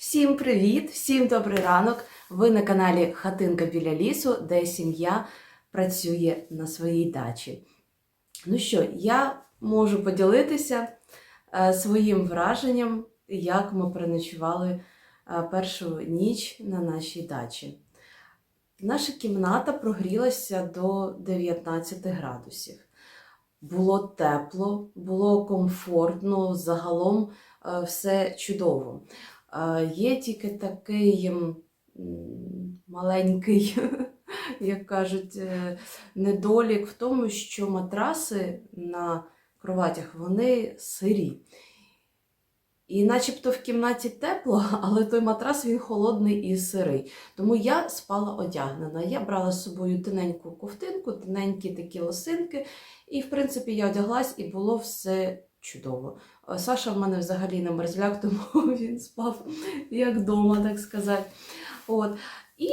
Всім привіт! Всім добрий ранок! Ви на каналі Хатинка біля лісу, де сім'я працює на своїй дачі. Ну що, я можу поділитися е, своїм враженням, як ми переночували е, першу ніч на нашій дачі. Наша кімната прогрілася до 19 градусів. Було тепло, було комфортно, загалом е, все чудово. Е, Є тільки такий маленький, як кажуть, е, недолік в тому, що матраси на кроватях вони сирі. І начебто в кімнаті тепло, але той матрас він холодний і сирий. Тому я спала одягнена. Я брала з собою тоненьку ковтинку, тоненькі такі лосинки, і, в принципі, я одяглась і було все чудово. Саша в мене взагалі не мерзляк, тому він спав як вдома, так сказати. От. І,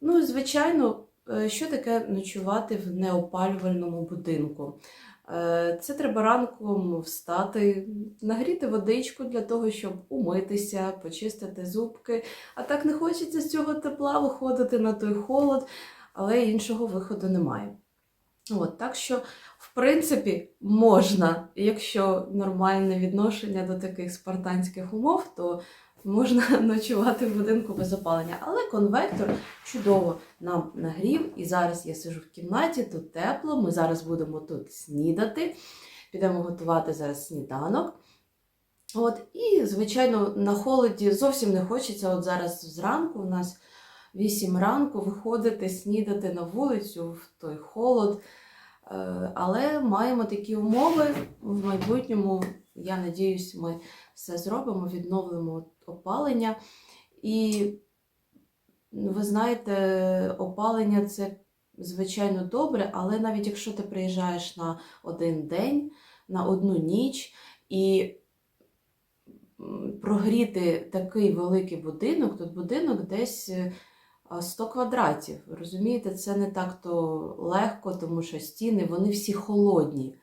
ну, звичайно, е, що таке ночувати в неопалювальному будинку? Е, Це треба ранком встати, нагріти водичку для того, щоб умитися, почистити зубки. А так не хочеться з цього тепла виходити на той холод, але іншого виходу немає. От, так що, в принципі, можна, якщо нормальне відношення до таких спартанських умов, то можна ночувати в будинку без опалення. Але конвектор чудово нам нагрів. І зараз я сижу в кімнаті, тут тепло. Ми зараз будемо тут снідати. Підемо готувати зараз сніданок. От, і, звичайно, на холоді зовсім не хочеться. От зараз зранку у нас 8 ранку виходити, снідати на вулицю в той холод. Е, Але маємо такі умови в майбутньому. Я надіюсь, ми все зробимо, відновимо опалення. І ви знаєте, опалення це звичайно добре, але навіть якщо ти приїжджаєш на один день, на одну ніч і прогріти такий великий будинок, тут будинок десь е, 100 квадратів. Розумієте, це не так то легко, тому що стіни вони всі холодні.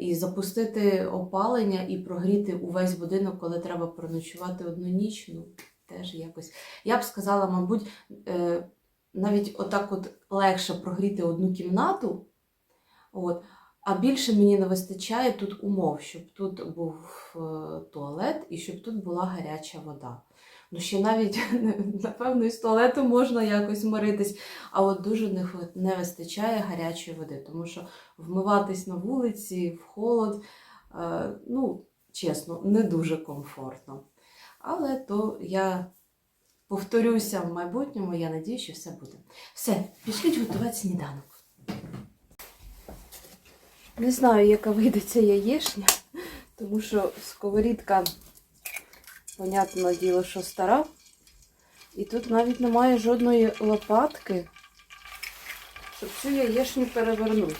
І запустити опалення і прогріти увесь будинок, коли треба проночувати одну ніч, ну теж якось. Я б сказала, мабуть, е, навіть отак от легше прогріти одну кімнату. От, а більше мені не вистачає тут умов, щоб тут був е, туалет і щоб тут була гаряча вода. Ну, ще навіть, напевно, із туалету можна якось миритись, а от дуже не, вистачає гарячої води, тому що вмиватись на вулиці в холод, е, ну, чесно, не дуже комфортно. Але то я повторюся в майбутньому, я надію, що все буде. Все, пішліть готувати сніданок. Не знаю, яка вийде ця яєшня, тому що сковорідка, понятне діло, що стара. І тут навіть немає жодної лопатки, щоб цю яєшню перевернути.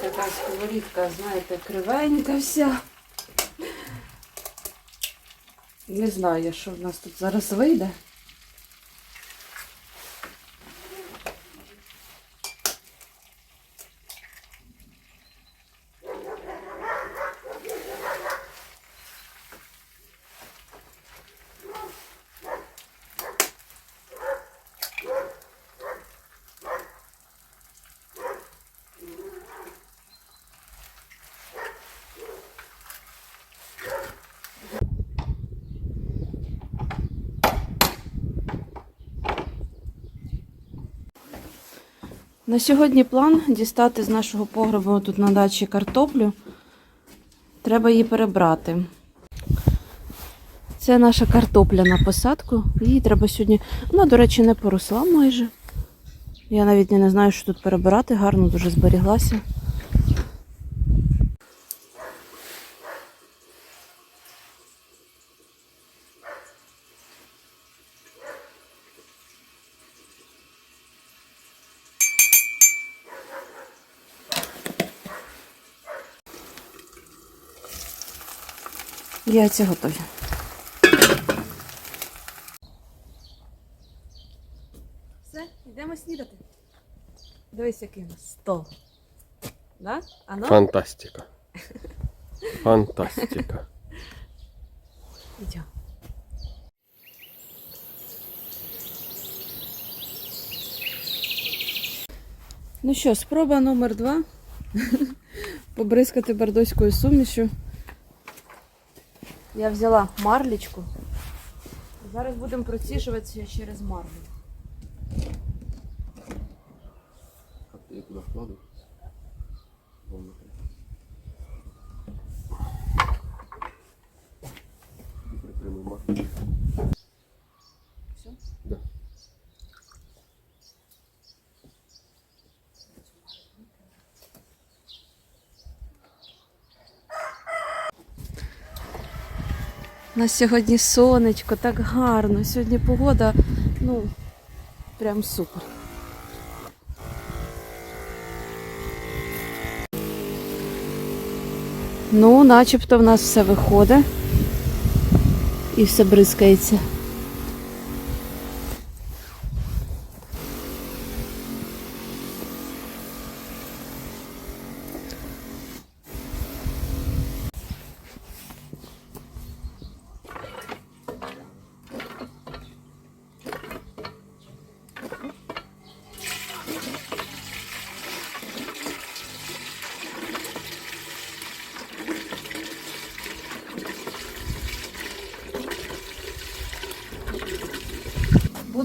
Така сковорідка, знаєте, кривенька вся. Не знаю, що в нас тут зараз вийде. На сьогодні план дістати з нашого погребу тут на дачі картоплю. Треба її перебрати. Це наша картопля на посадку. Її треба сьогодні. Вона, до речі, не поросла майже. Я навіть не знаю, що тут перебирати, гарно дуже зберіглася. Яйця готові. Все, йдемо снідати. Дивись, який у нас стол. Да? Ано? Фантастика. Фантастика. Йдем. Ну що, спроба номер два. Побризкати бордоською сумішю. Я взяла марлічку. Зараз будемо проціжуватися через марлю. Я туди вкладу. Притримуй марку. Нас сьогодні сонечко, так гарно. Сьогодні погода, ну, прям супер. Ну, начебто в нас все виходить. І все бризкається.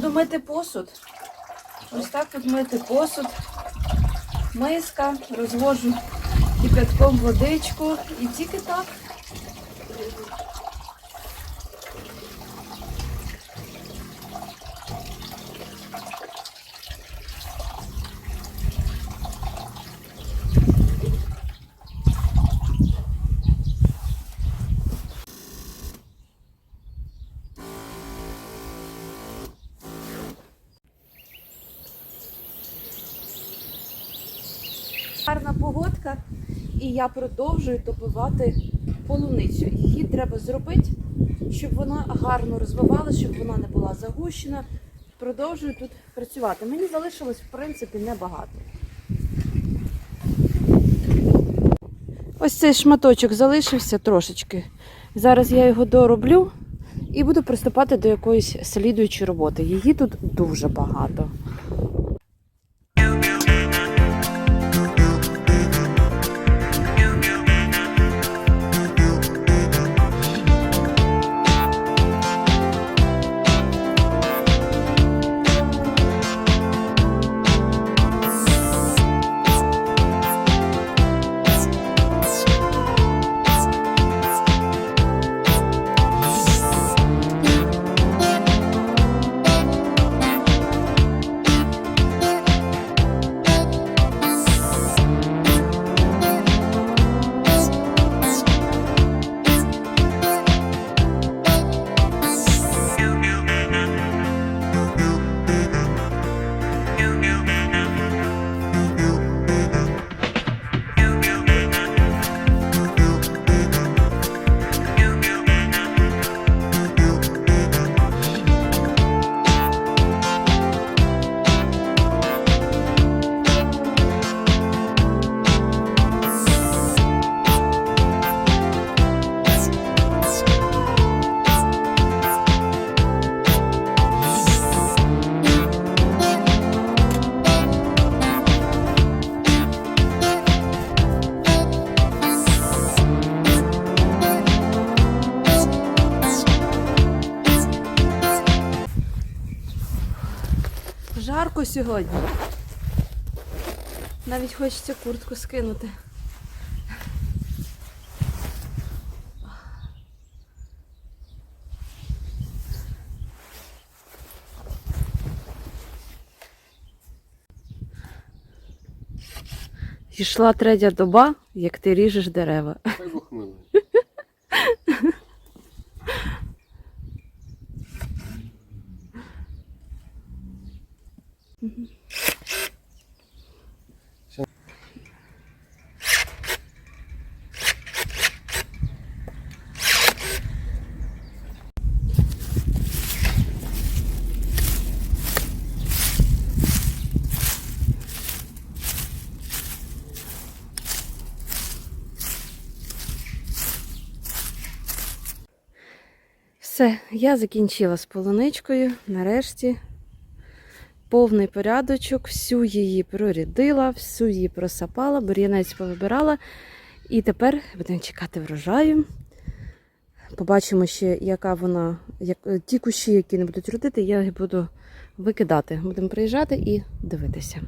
Буду мити посуд. Ось так от мити посуд. Миска, розвожу кипятком водичку і тільки так. Гарна погодка, і я продовжую добивати полуницю. Її треба зробити, щоб вона гарно розвивалася, щоб вона не була загущена. Продовжую тут працювати. Мені залишилось, в принципі, небагато. Ось цей шматочок залишився трошечки. Зараз я його дороблю і буду приступати до якоїсь слідуючої роботи. Її тут дуже багато. Сьогодні. Навіть хочеться куртку скинути. Йшла третя доба, як ти ріжеш дерева. Хай Бог милує. Все, я закінчила з полуничкою. Нарешті повний порядочок, всю її прорядила, всю її просапала, бур'янець повибирала. І тепер будемо чекати врожаю. Побачимо ще, яка вона, як, е, ті кущі, які не будуть родити, я їх буду викидати. Будемо приїжджати і дивитися.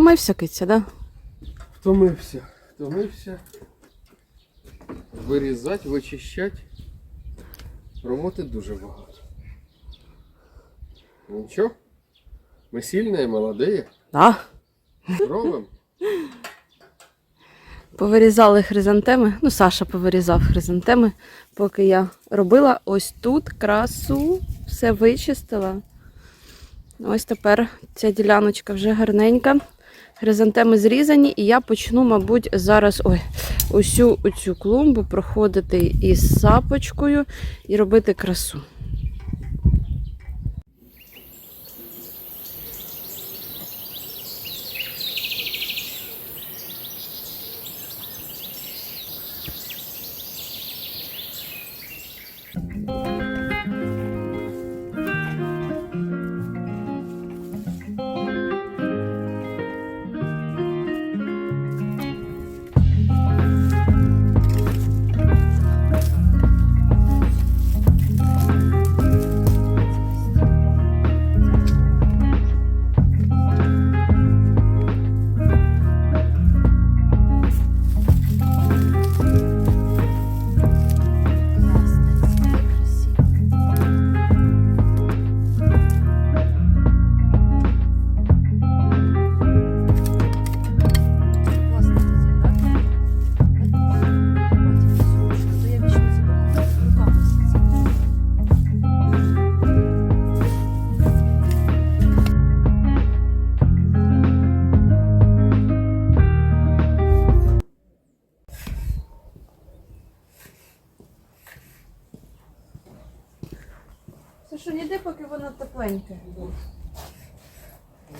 Втомився киця, да? Втомився, втомився. Вирізати, вичищати. Роботи дуже багато. Нічого. Ми сильні, молоді. Да. Робимо. Повирізали хризантеми. Ну, Саша повирізав хризантеми, поки я робила ось тут красу, все вичистила. Ось тепер ця діляночка вже гарненька. Хризантеми зрізані, і я почну, мабуть, зараз ой, усю цю клумбу проходити із сапочкою і робити красу. Сашу, поки воно тепленьке.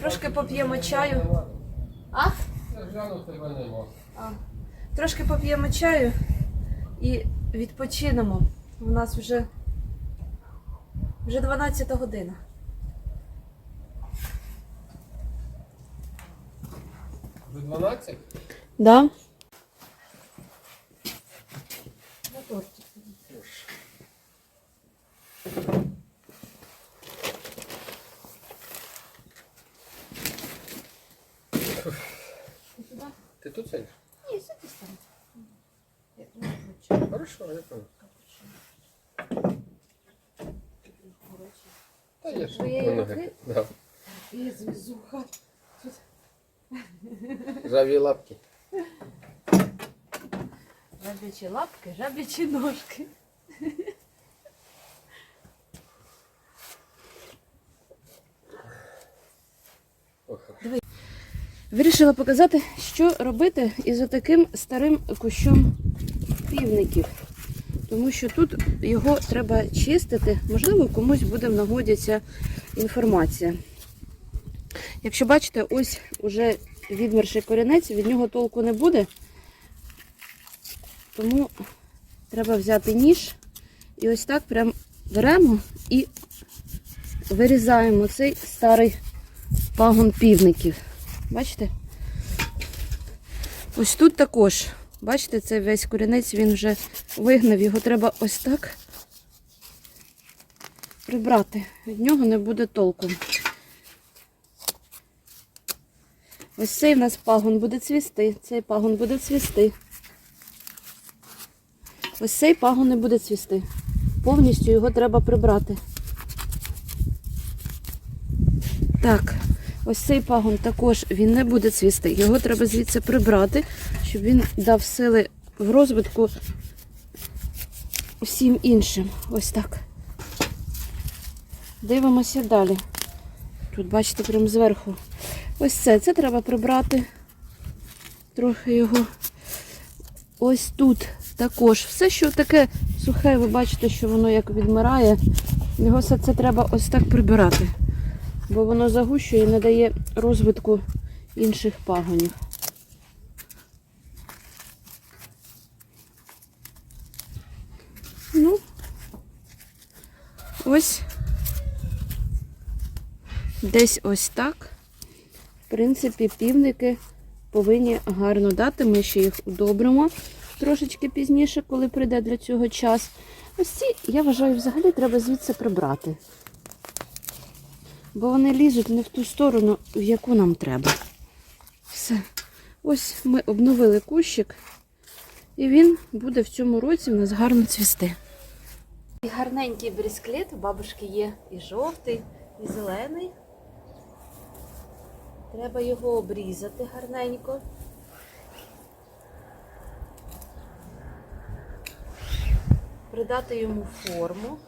Трошки поп'ємо чаю. А? А. Трошки поп'ємо чаю і відпочинемо. У нас вже, вже 12 година. Вже 12? Да? На тортик. Сюди? Ти тут сидиш? Ні, сиди там. Я не хочу. Хорошо, я понял. Та є ж Твоєї воно руки? таке. Да. Я звізуха. Жаві лапки. Жабячі лапки, жабячі ножки. Ой, хорошо. Вирішила показати, що робити із отаким старим кущом півників. Тому що тут його треба чистити, можливо, комусь буде в нагоді ця інформація. Якщо бачите, ось уже відмерший корінець, від нього толку не буде. Тому треба взяти ніж і ось так прям беремо і вирізаємо цей старий пагон півників. Бачите? Ось тут також. Бачите, це весь корінець він вже вигнав. Його треба ось так прибрати. Від нього не буде толку. Ось цей в нас пагон буде цвісти, цей пагон буде цвісти. Ось цей пагон не буде цвісти. Повністю його треба прибрати. Так, ось цей пагон також він не буде цвісти. Його треба звідси прибрати, щоб він дав сили в розвитку всім іншим. Ось так. Дивимося далі. Тут, бачите, прямо зверху. Ось це. Це треба прибрати. Трохи його. Ось тут також. Все, що таке сухе, ви бачите, що воно як відмирає. Його все це треба ось так прибирати бо воно загущує і не дає розвитку інших пагонів. Ну, ось десь ось так. В принципі, півники повинні гарно дати. Ми ще їх удобримо трошечки пізніше, коли прийде для цього час. Ось ці, я вважаю, взагалі треба звідси прибрати бо вони лізуть не в ту сторону, в яку нам треба. Все. Ось ми обновили кущик, і він буде в цьому році в нас гарно цвісти. І гарненький брісклет у бабушки є і жовтий, і зелений. Треба його обрізати гарненько. Придати йому форму.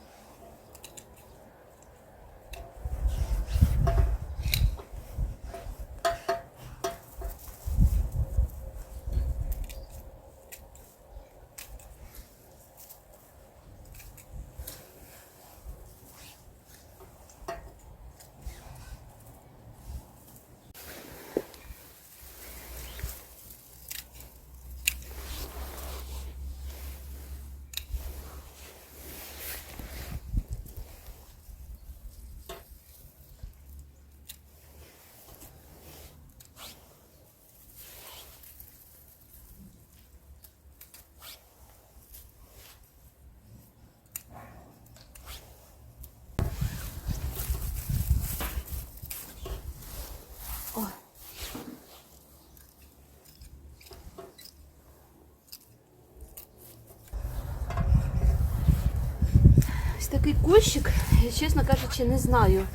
Такий кущик. Я, чесно кажучи, не знаю,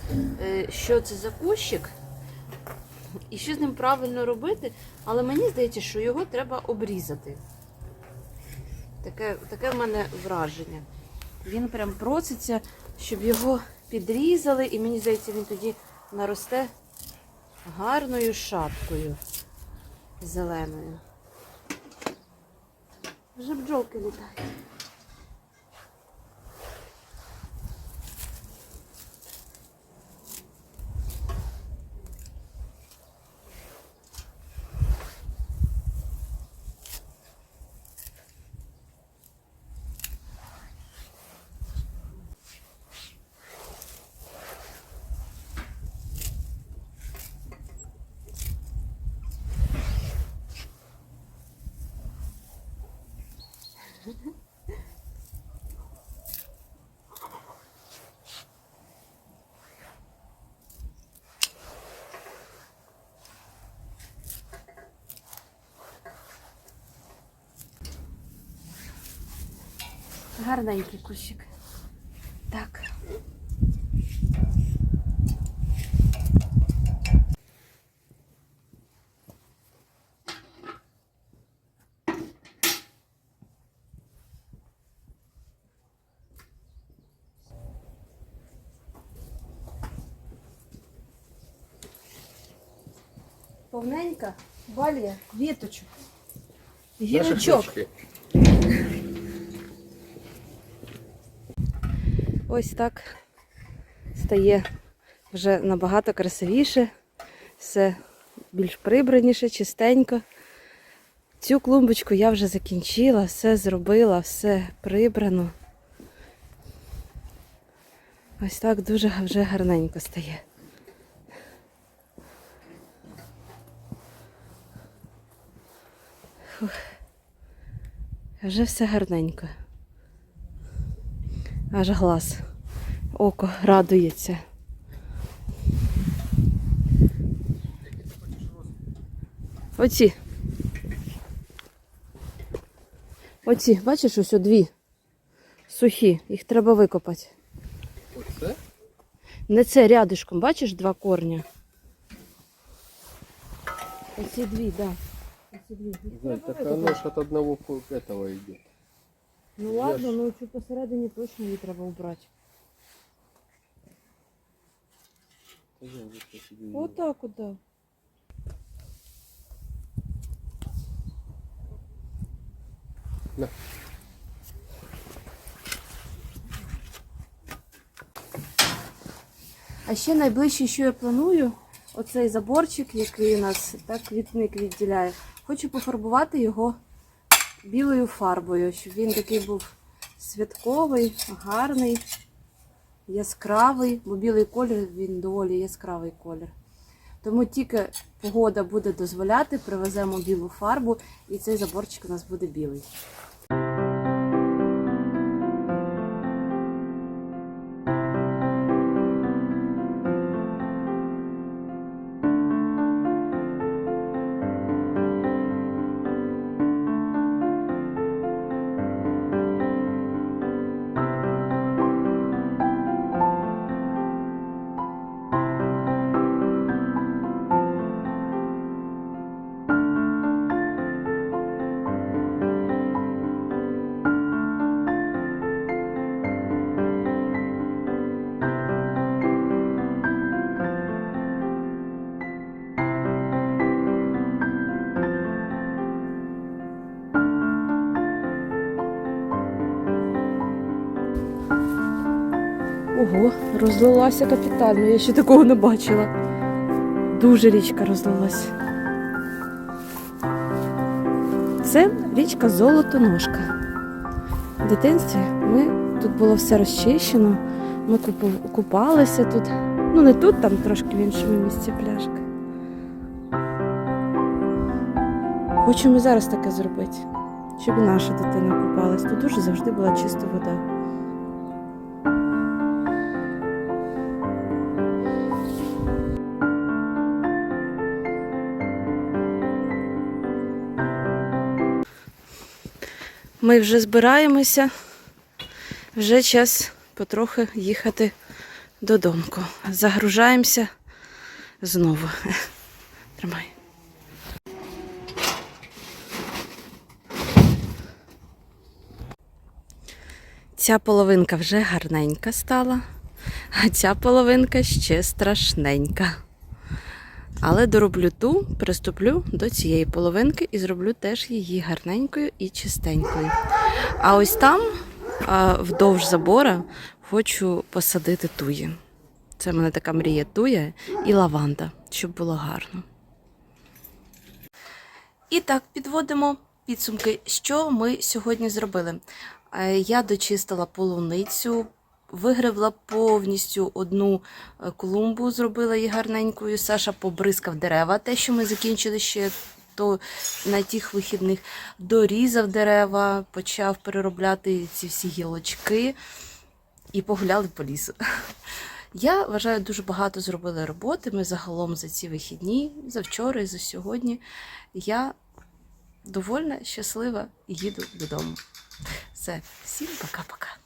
е, що це за кущик і що з ним правильно робити, але мені здається, що його треба обрізати. Таке, таке в мене враження. Він прям проситься, щоб його підрізали, і мені здається, він тоді наросте гарною шапкою зеленою. Вже бджолки літають. Гарненький кущик. Повненька балія віточок. Гілочок. Ось так стає вже набагато красивіше, все більш прибраніше, чистенько. Цю клумбочку я вже закінчила, все зробила, все прибрано. Ось так дуже вже гарненько стає. Фух. Вже все гарненько. Аж глаз. Око радується. Оці. Оці, бачиш, ось дві. Сухі, їх треба викопати. Оце? Не це рядишком, бачиш два корня? Оці дві, так. Да. Знай, треба так оно ж от одного этого идет. Ну Я ладно, ж- ну цю посередині точно її треба убрати. Отак от, да. На. А ще найближче, що я планую, оцей заборчик, який у нас так квітник відділяє, хочу пофарбувати його білою фарбою, щоб він такий був святковий, гарний, яскравий, бо білий колір він доволі яскравий колір. Тому тільки погода буде дозволяти, привеземо білу фарбу, і цей заборчик у нас буде білий. Ого, розлилася капітально, я ще такого не бачила. Дуже річка розлилась. Це річка Золотоножка. В дитинстві ми тут було все розчищено. Ми купалися тут. Ну не тут, там трошки в іншому місці пляжка. Хочемо зараз таке зробити, щоб наша дитина купалась. Тут дуже завжди була чиста вода. Ми вже збираємося, вже час потрохи їхати додому. Загружаємося знову. Тримай. Ця половинка вже гарненька стала, а ця половинка ще страшненька. Але дороблю ту, приступлю до цієї половинки і зроблю теж її гарненькою і чистенькою. А ось там, вдовж забора, хочу посадити туї. Це в мене така мрія туя і лаванда, щоб було гарно. І так, підводимо підсумки, що ми сьогодні зробили. Е, Я дочистила полуницю, вигребла повністю одну е, клумбу, зробила її гарненькою. Саша побризкав дерева, те, що ми закінчили ще то на тих вихідних. Дорізав дерева, почав переробляти ці всі гілочки і погуляли по лісу. Я вважаю, дуже багато зробили роботи. Ми загалом за ці вихідні, за вчора і за сьогодні. Я довольна, щаслива і їду додому. Все, всім пока-пока.